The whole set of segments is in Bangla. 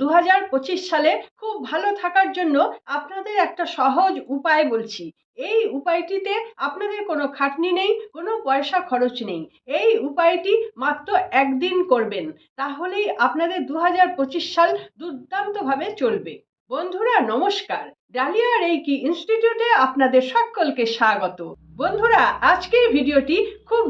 দু হাজার পঁচিশ সালে খুব ভালো থাকার জন্য আপনাদের একটা সহজ উপায় বলছি। এই উপায়টিতে আপনাদের কোনো খাটনি নেই, কোনো পয়সা খরচ নেই। এই উপায়টি মাত্র একদিন করবেন, তাহলেই আপনাদের দু হাজার পঁচিশ সাল দুর্দান্তভাবে চলবে। বন্ধুরা, নমস্কার। ডালিয়া রেইকি ইনস্টিটিউটে আপনাদের সকলকে স্বাগত। বন্ধুরা, আজকের ভিডিওটি খুব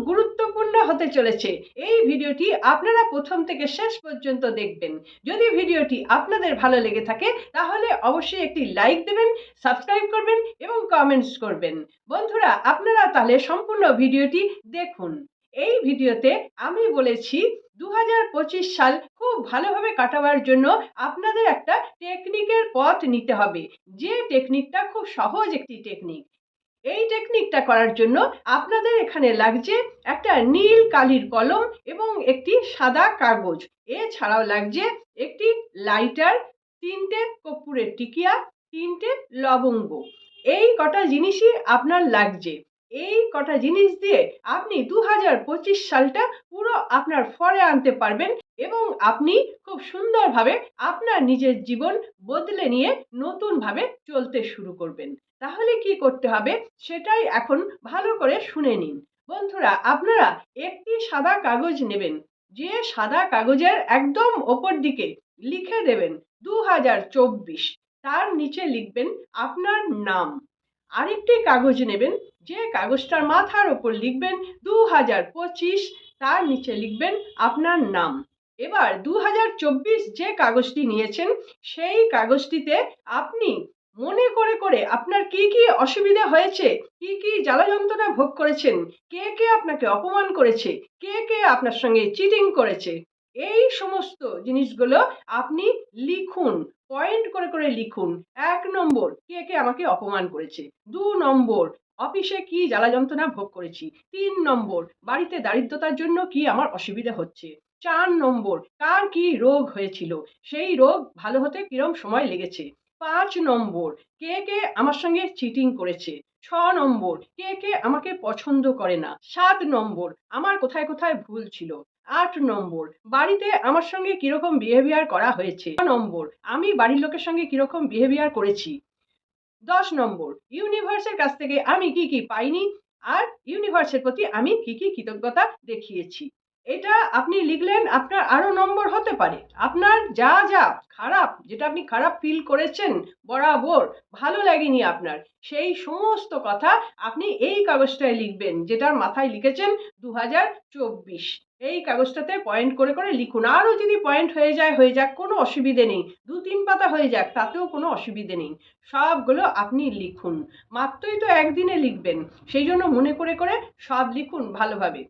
গুরুত্বপূর্ণ হতে চলেছে। এই ভিডিওটি আপনারা প্রথম থেকে শেষ পর্যন্ত দেখবেন। যদি ভিডিওটি আপনাদের ভালো লেগে থাকে, তাহলে অবশ্যই একটি লাইক দেবেন, সাবস্ক্রাইব করবেন এবং কমেন্টস করবেন। বন্ধুরা, আপনারা তাহলে সম্পূর্ণ ভিডিওটি দেখুন। এই ভিডিওতে আমি বলেছি দু হাজার পঁচিশ সাল খুব ভালোভাবে কাটাবার জন্য আপনাদের একটা টেকনিকের পথ নিতে হবে। যে টেকনিকটা খুব সহজ একটি টেকনিক এই টেকনিকটা করার জন্য আপনাদের এখানে লাগছে একটা নীল কালির কলম এবং একটি সাদা কাগজ। এছাড়াও লাগছে একটি লাইটার তিনটে কর্পূরের টিকিয়া, তিনটে লবঙ্গ। এই কটা জিনিসই আপনার লাগছে। এই কটা জিনিস দিয়ে আপনি দু হাজার পঁচিশ সালটা পুরো আপনার ফরে আনতে পারবেন এবং আপনি খুব সুন্দরভাবে আপনার নিজের জীবন বদলে নিয়ে নতুনভাবে চলতে শুরু করবেন। তাহলে কি করতে হবে? সেটাই এখন ভালো করে শুনে নিন। বন্ধুরা, আপনারা একটি সাদা কাগজ নেবেন। যে সাদা কাগজের একদম ওপর দিকে লিখে দেবেন দু হাজার চব্বিশ। তার নিচে লিখবেন আপনার নাম। আরেকটি কাগজ নেবেন। যে কাগজটার মাথার ওপর লিখবেন দু হাজার পঁচিশ। তার নিচে লিখবেন আপনার নাম। এবার দু হাজার চব্বিশ যে কাগজটি নিয়েছেন, সেই কাগজটিতে আপনি মনে করে করে আপনার কি কি অসুবিধা হয়েছে? কি কি জ্বালা যন্ত্রণা ভোগ করেছেন? কে কে আপনাকে অপমান করেছে? কে কে আপনার সঙ্গে চিটিং করেছে? এই সমস্ত জিনিসগুলো আপনি লিখুন পয়েন্ট করে করে লিখুন। এক নম্বর, কে কে আমাকে অপমান করেছে? দু নম্বর, অফিসে কি জ্বালা যন্ত্রণা ভোগ করেছি? তিন নম্বর, বাড়িতে দারিদ্রতার জন্য কি আমার অসুবিধা হচ্ছে? চার নম্বর, কার কি রোগ হয়েছিল? সেই রোগ ভালো হতে কিরম সময় লেগেছে? পাঁচ নম্বর, কে কে আমার সঙ্গে চিটিং করেছে? ছ নম্বর, কে কে আমাকে পছন্দ করে না? সাত নম্বর, আমার কোথায় কোথায় ভুল ছিল? আট নম্বর, বাড়িতে আমার সঙ্গে কীরকম বিহেভিয়ার করা হয়েছে? নম্বর, আমি বাড়ির লোকের সঙ্গে কীরকম বিহেভিয়ার করেছি? দশ নম্বর ইউনিভার্সের কাছ থেকে আমি কি কি পাইনি? আর ইউনিভার্সের প্রতি আমি কি কি কৃতজ্ঞতা দেখিয়েছি? এটা আপনি লিখলেন আপনার আরও নম্বর হতে পারে। আপনার যা যা খারাপ, যেটা আপনি খারাপ ফিল করেছেন, বরাবর ভালো লাগেনি আপনার, সেই সমস্ত কথা আপনি এই কাগজটায় লিখবেন, যেটার মাথায় লিখেছেন দু হাজার চব্বিশ। এই কাগজটাতে পয়েন্ট করে করে লিখুন। আরও যদি পয়েন্ট হয়ে যায়, হয়ে যাক, কোনো অসুবিধে নেই। দু, তিন পাতা হয়ে যাক, তাতেও কোনো অসুবিধে নেই। সবগুলো আপনি লিখুন। মাত্রই তো একদিনে লিখবেন। সেই জন্য মনে করে করে সব লিখুন ভালোভাবে।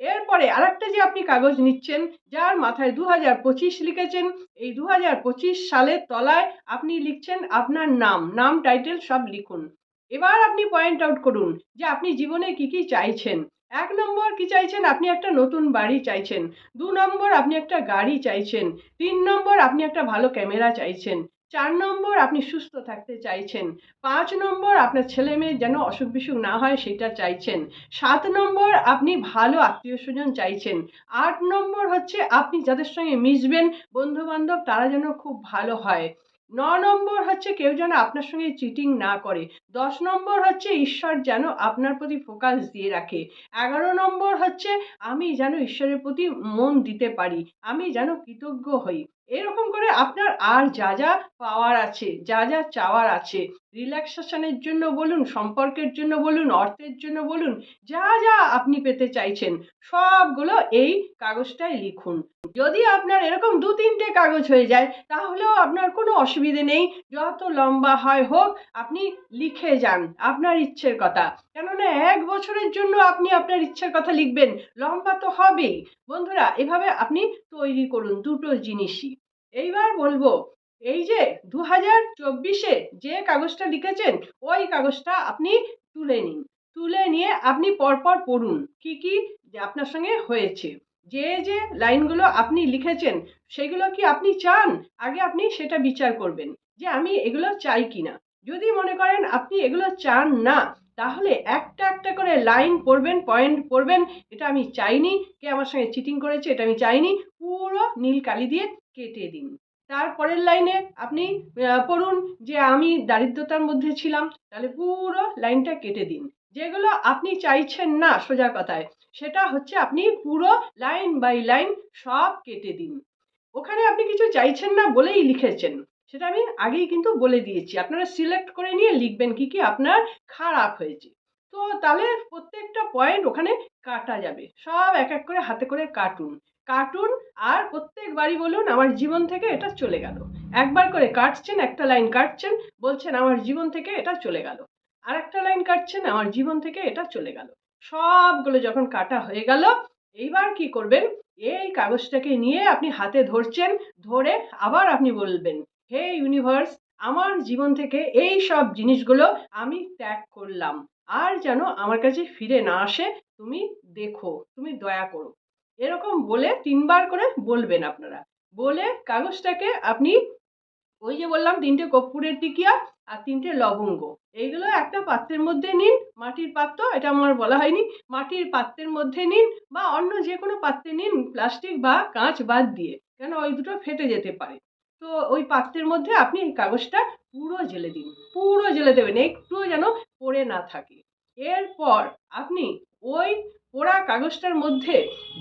এরপরে আরেকটা যে আপনি কাগজ নিচ্ছেন, যার মাথায় দু হাজার পঁচিশ লিখেছেন, এই দু হাজার পঁচিশ সালের তলায় আপনি লিখছেন আপনার নাম নাম টাইটেল সব লিখুন। এবার আপনি পয়েন্ট আউট করুন যে আপনি জীবনে কি কি চাইছেন। এক নম্বর কি চাইছেন? আপনি একটা নতুন বাড়ি চাইছেন। দু নম্বর আপনি একটা গাড়ি চাইছেন। তিন নম্বর আপনি একটা ভালো ক্যামেরা চাইছেন। চার নম্বর আপনি সুস্থ থাকতে চাইছেন। পাঁচ নম্বর আপনার ছেলে মেয়ে যেন অসুখ বিসুখ না হয় সেটা চাইছেন। সাত নম্বর আপনি ভালো আত্মীয় স্বজন চাইছেন। আট নম্বর হচ্ছে আপনি যাদের সঙ্গে মিশবেন বন্ধু বান্ধব তারা যেন খুব ভালো হয়। ন নম্বর হচ্ছে কেউ যেন আপনার সঙ্গে চিটিং না করে। দশ নম্বর হচ্ছে ঈশ্বর যেন আপনার প্রতি ফোকাস দিয়ে রাখে। এগারো নম্বর হচ্ছে আমি যেন ঈশ্বরের প্রতি মন দিতে পারি। আমি যেন কৃতজ্ঞ হই। এরকম করে আপনার আর যা যা পাওয়ার আছে, যা যা চাওয়ার আছে রিল্যাক্সেশনের জন্য বলুন, সম্পর্কের জন্য বলুন, অর্থের জন্য বলুন, যা যা আপনি পেতে চাইছেন, সবগুলো এই কাগজটায় লিখুন। যদি আপনার এরকম দু তিনটে কাগজ হয়ে যায়, তাহলেও আপনার কোনো অসুবিধে নেই, যত লম্বা হয় হোক, আপনি লিখে যান আপনার ইচ্ছের কথা। কেননা এক বছরের জন্য আপনি আপনার ইচ্ছের কথা লিখবেন, লম্বা তো হবেই। বন্ধুরা, এভাবে আপনি তৈরি করুন দুটো জিনিসই। এইবার বলব, এই যে দু হাজার চব্বিশে যে কাগজটা লিখেছেন, ওই কাগজটা আপনি তুলে নিন। তুলে নিয়ে আপনি পরপর পড়ুন, কি কি আপনার সঙ্গে হয়েছে। যে যে লাইনগুলো আপনি লিখেছেন, সেগুলো কি আপনি চান? আগে আপনি সেটা বিচার করবেন, যে আমি এগুলো চাই কি না যদি মনে করেন আপনি এগুলো চান না, তাহলে একটা একটা করে লাইন পড়বেন, পয়েন্ট পড়বেন, এটা আমি চাইনি, কে আমার সঙ্গে চিটিং করেছে এটা আমি চাইনি, পুরো নীল কালি দিয়ে কেটে দিন। তার পরের লাইনে আপনি পড়ুন যে আমি দারিদ্রতার মধ্যে ছিলাম, তাহলে পুরো লাইনটা কেটে দিন। যেগুলো আপনি চাইছেন না সোজা কথায়, সেটা হচ্ছে আপনি পুরো লাইন বাই লাইন সব কেটে দিন। ওখানে আপনি কিছু চাইছেন না বলেই লিখেছেন, সেটা আমি আগেই কিন্তু বলে দিয়েছি। আপনারা সিলেক্ট করে নিয়ে লিখবেন কি কি আপনার খারাপ হয়েছে। তো তাহলে প্রত্যেকটা পয়েন্ট ওখানে কাটা যাবে। সব এক এক করে হাতে করে কাটুন। কাটুন আর প্রত্যেকবারই বলুন আমার জীবন থেকে এটা চলে গেল। একবার করে কাটছেন, একটা লাইন কাটছেন, বলছেন আমার জীবন থেকে এটা চলে গেল। আর একটা লাইন কাটছেন, আমার জীবন থেকে এটা চলে গেল। সবগুলো যখন কাটা হয়ে গেল, এইবার কি করবেন? এই কাগজটাকে নিয়ে আপনি হাতে ধরছেন, ধরে আবার আপনি বলবেন, হে ইউনিভার্স, আমার জীবন থেকে এই সব জিনিসগুলো আমি ত্যাগ করলাম। আর যেন আমার কাছে ফিরে না আসে, তুমি দেখো, তুমি দয়া করো। এরকম বলে তিনবার করে বলবেন আপনারা। বলে কাগজটাকে আপনি ওই যে বললাম তিনটে কর্পূরের টিকিয়া আর তিনটে লবঙ্গ। এইগুলো একটা পাত্রের মধ্যে নিন, মাটির পাত্র, এটা আমার বলা হয়নি, মাটির পাত্রের মধ্যে নিন বা অন্য যে কোনো পাত্রে নিন, প্লাস্টিক বা কাঁচ বাদ দিয়ে, কেন ওই দুটো ফেটে যেতে পারে। তো ওই পাত্রের মধ্যে আপনি এই কাগজটা পুরো জেলে দিন, পুরো জেলে দেবেন, একটুও যেন পড়ে না থাকে। এরপর আপনি ওই পোড়া কাগজটার মধ্যে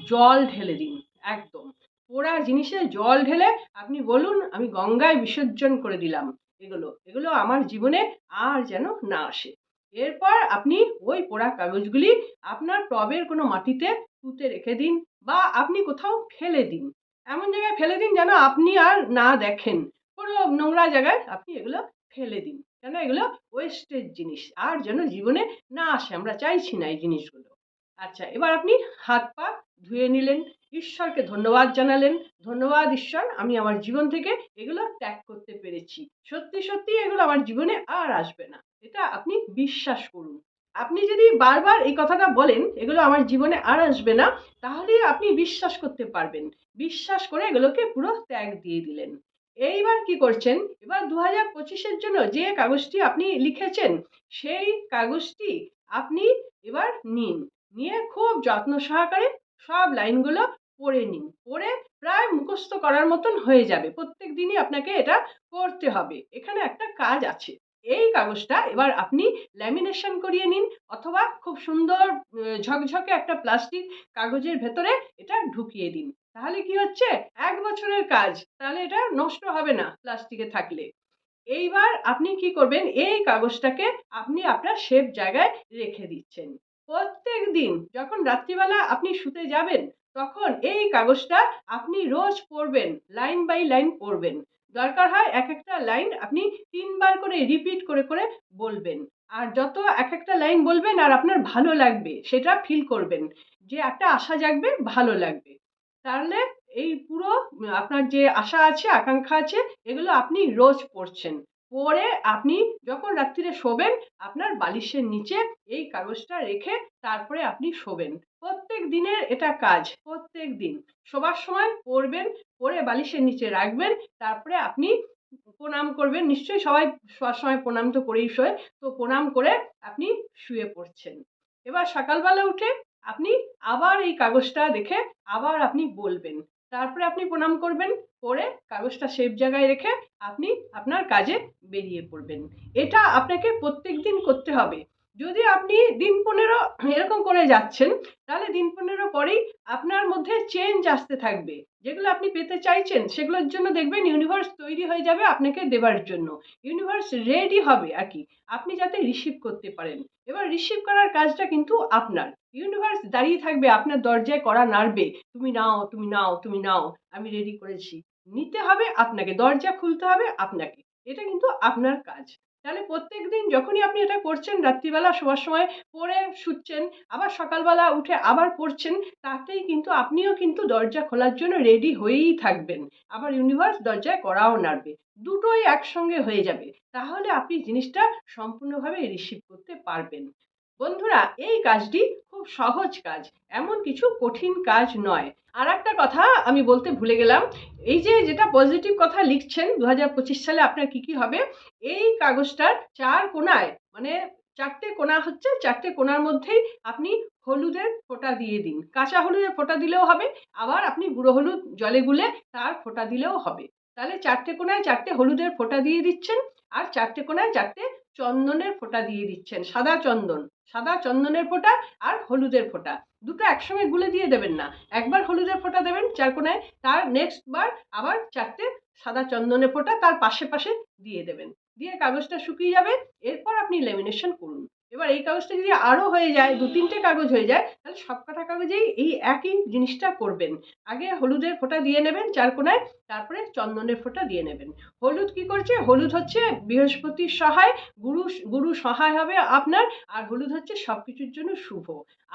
জল ঢেলে দিন, একদম। পোড়া জিনিসে জল ঢেলে আপনি বলুন, আমি গঙ্গায় বিসর্জন করে দিলাম। এগুলো এগুলো আমার জীবনে আর যেন না আসে। এরপর আপনি ওই পোড়া কাগজগুলি আপনার টবের কোনো মাটিতে পুঁতে রেখে দিন বা আপনি কোথাও ফেলে দিন। এমন জায়গায় ফেলে দিন যেন আপনি আর না দেখেন। কোনো নোংরা জায়গায় আপনি এগুলো ফেলে দিন। কেন? এগুলো ওয়েস্টেজ জিনিস। আর যেন জীবনে না আসে। আমরা চাইছি না এই জিনিসগুলো। আচ্ছা এবার আপনি হাত পা ধুয়ে নিলেন, ঈশ্বরকে ধন্যবাদ জানালেন। ধন্যবাদ, ঈশ্বর, আমি আমার জীবন থেকে এগুলো ত্যাগ করতে পেরেছি। সত্যি সত্যি এগুলো আমার জীবনে আর আসবে না। এটা আপনি বিশ্বাস করুন। আপনি যদি বারবার এই কথাটা বলেন, এগুলো আমার জীবনে আর আসবে না, তাহলে আপনি বিশ্বাস করতে পারবেন। বিশ্বাস করে এগুলোকে পুরো ত্যাগ দিয়ে দিলেন। এইবার কি করছেন? এবার দু হাজার পঁচিশের জন্য যে কাগজটি আপনি লিখেছেন, সেই কাগজটি আপনি এবার নিন। নিয়ে খুব যত্ন সহকারে সব লাইনগুলো পড়ে নিন। পড়ে প্রায় মুখস্থ করার মতন হয়ে যাবে। প্রত্যেক দিনই আপনাকে এটা করতে হবে। এখানে একটা কাজ আছে। এই কাগজটা এবার আপনি ল্যামিনেশন করিয়ে নিন অথবা খুব সুন্দর ঝকঝকে একটা প্লাস্টিক কাগজের ভেতরে এটা ঢুকিয়ে দিন। তাহলে কি হচ্ছে? এক বছরের কাজ। তাহলে এটা নষ্ট হবে না প্লাস্টিকে থাকলে। এইবার আপনি কি করবেন? এই কাগজটাকে আপনি আপনার সেফ জায়গায় রেখে দিচ্ছেন। প্রত্যেক দিন যখন রাত্রিবেলা আপনি শুতে যাবেন, তখন এই কাগজটা আপনি রোজ পড়বেন, লাইন বাই লাইন পড়বেন। দরকার হয় এক একটা লাইন আপনি তিনবার করে রিপিট করে করে বলবেন। আর যত এক একটা লাইন বলবেন আর আপনার ভালো লাগবে, সেটা ফিল করবেন। যে একটা আশা জাগবে, ভালো লাগবে। তাহলে এই পুরো আপনার যে আশা আছে, আকাঙ্ক্ষা আছে, এগুলো আপনি রোজ পড়ছেন। পড়ে আপনি যখন রাত্রিরে শোবেন, আপনার বালিশের নিচে এই কাগজটা রেখে তারপরে আপনি শোবেন। প্রত্যেক দিনের এটা কাজ, প্রত্যেক দিন। শোবার সময় পড়বেন পরে বালিশের নিচে রাখবেন, তারপরে আপনি প্রণাম করবেন। নিশ্চয়ই সবাই শোয়ার সময় প্রণাম তো করেই শোয়, তো প্রণাম করে আপনি শুয়ে পড়ছেন। এবার সকালবেলা উঠে আপনি আবার এই কাগজটা দেখে আবার আপনি বলবেন। তারপরে আপনি প্রণাম করবেন, করে কাগজটা সেফ জায়গায় রেখে আপনি আপনার কাজে বেরিয়ে পড়বেন। এটা আপনাকে প্রত্যেক দিন করতে হবে। যদি আপনি দিন পনেরো এরকম করে যাচ্ছেন, তাহলে দিন পনেরো পরেই আপনার মধ্যে চেঞ্জ আসতে থাকবে। যেগুলো আপনি পেতে চাইছেন, সেগুলোর জন্য দেখবেন ইউনিভার্স তৈরি হয়ে যাবে আপনাকে দেবার জন্য। ইউনিভার্স রেডি হবে আর কি, আপনি যাতে রিসিভ করতে পারেন। এবার রিসিভ করার কাজটা কিন্তু আপনার। ইউনিভার্স দাঁড়িয়ে থাকবে, আপনার দরজায় করা নাড়বে, তুমি নাও তুমি নাও তুমি নাও, আমি রেডি করেছি। নিতে হবে আপনাকে, দরজা খুলতে হবে আপনাকে। এটা কিন্তু আপনার কাজ। তাহলে প্রত্যেক দিন যখনই আপনি এটা করছেন, রাত্রিবেলা শোয়ার সময় পড়ে শুচ্ছেন, আবার সকালবেলা উঠে আবার পড়ছেন, তাতেই কিন্তু আপনিও কিন্তু দরজা খোলার জন্য রেডি হয়েই থাকবেন। আবার ইউনিভার্স দরজায় করাও নাড়বে। দুটোই একসঙ্গে হয়ে যাবে। তাহলে আপনি জিনিসটা সম্পূর্ণভাবে রিসিভ করতে পারবেন। বন্ধুরা, এই কাজটি খুব সহজ কাজ, এমন কিছু কঠিন কাজ নয়। আর একটা কথা আমি বলতে ভুলে গেলাম, এই যে যেটা পজিটিভ কথা লিখছেন দু হাজার পঁচিশ সালে আপনার কি কি হবে? এই কাগজটার চার কোনায় মানে চারটে কোনা হচ্ছে, চারটে কোনার মধ্যেই আপনি হলুদের ফোঁটা দিয়ে দিন। কাঁচা হলুদের ফোঁটা দিলেও হবে, আবার আপনি গুঁড়ো হলুদ জলে গুলে তার ফোঁটা দিলেও হবে। তাহলে চারটে কোনায় চারটে হলুদের ফোঁটা দিয়ে দিচ্ছেন, আর চারটে কোনায় চারটে চন্দনের ফোঁটা দিয়ে দিচ্ছেন, সাদা চন্দন। সাদা চন্দনের ফোঁটা আর হলুদের ফোঁটা। দুটো একসঙ্গে গুলে দিয়ে দেবেন না। একবার হলুদের ফোঁটা দেবেন চার কোনায়, তার নেক্সট বার আবার চারটে সাদা চন্দনের ফোঁটা তার পাশে পাশে দিয়ে দেবেন। দিয়ে কাগজটা শুকিয়ে যাবে। এরপর আপনি লেমিনেশন করুন। এবার এই কাগজটা যদি আরও হয়ে যায়, দু তিনটে কাগজ হয়ে যায়, তাহলে সব কটা কাগজেই এই একই জিনিসটা করবেন। আগে হলুদের ফোঁটা দিয়ে নেবেন চার কোনায়, তারপরে চন্দনের ফোঁটা দিয়ে নেবেন। হলুদ কি করছে? হলুদ হচ্ছে বৃহস্পতির সহায়, গুরু গুরু সহায় হবে আপনার, আর হলুদ হচ্ছে সব কিছুর জন্য শুভ।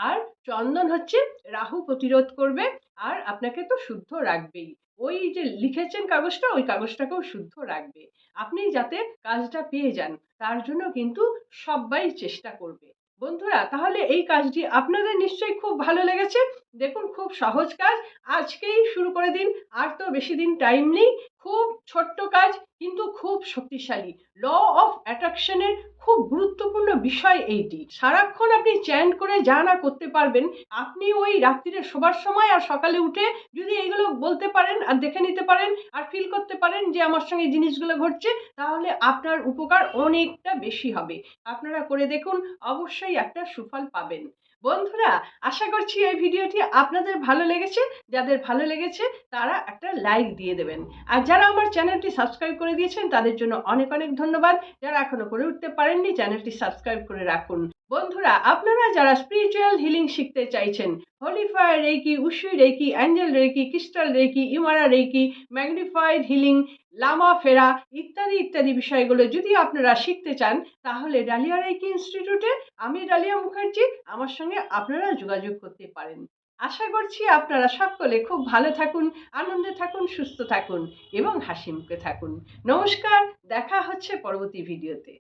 আর চন্দন হচ্ছে রাহু প্রতিরোধ করবে, আর আপনাকে তো শুদ্ধ রাখবেই। ওই যে লিখেছেন কাগজটা, ওই কাগজটাকেও শুদ্ধ রাখবে। আপনি যাতে কাজটা পেয়ে যান, তার জন্য কিন্তু সবাই চেষ্টা করবে। বন্ধুরা, তাহলে এই কাজটি আপনাদের নিশ্চয়ই খুব ভালো লেগেছে। দেখুন, খুব সহজ কাজ। আজকেই শুরু করে দিন। আর তো বেশি দিন টাইম নেই। খুব ছোট্ট কাজ, কিন্তু খুব শক্তিশালী। ল অফ অ্যাট্রাকশনের খুব গুরুত্বপূর্ণ বিষয় এইটি। সারাক্ষণ আপনি চ্যান্ট করে যা না করতে পারবেন, আপনি ওই রাত্রিরে শোবার সময় আর সকালে উঠে যদি এইগুলো বলতে পারেন আর দেখে নিতে পারেন আর ফিল করতে পারেন যে আমার সঙ্গে জিনিসগুলো ঘটছে, তাহলে আপনার উপকার অনেকটা বেশি হবে। আপনারা করে দেখুন, অবশ্যই একটা সুফল পাবেন। বন্ধুরা, আশা করছি এই ভিডিওটি আপনাদের ভালো লেগেছে। যাদের ভালো লেগেছে, তারা একটা লাইক দিয়ে দেবেন। আর যারা আমার চ্যানেলটি সাবস্ক্রাইব করে দিয়েছেন, তাদের জন্য অনেক অনেক ধন্যবাদ। যারা এখনও করে উঠতে পারেননি, চ্যানেলটি সাবস্ক্রাইব করে রাখুন। বন্ধুরা, আপনারা যারা স্পিরিচুয়াল হিলিং শিখতে চাইছেন holy fire reiki Usui reiki angel reiki crystal reiki ইমারা reiki magnified healing lama fera ইত্যাদি ইত্যাদি বিষয়গুলো যদি আপনারা শিখতে চান, তাহলে ডালিয়া রেকি ইনস্টিটিউটে আমি ডালিয়া মুখার্জি, আমার সঙ্গে আপনারা যোগাযোগ করতে পারেন। আশা করছি আপনারা সকলে খুব ভালো থাকুন, আনন্দে থাকুন, সুস্থ থাকুন এবং হাসি মুখে থাকুন। নমস্কার, দেখা হচ্ছে পরবর্তী ভিডিওতে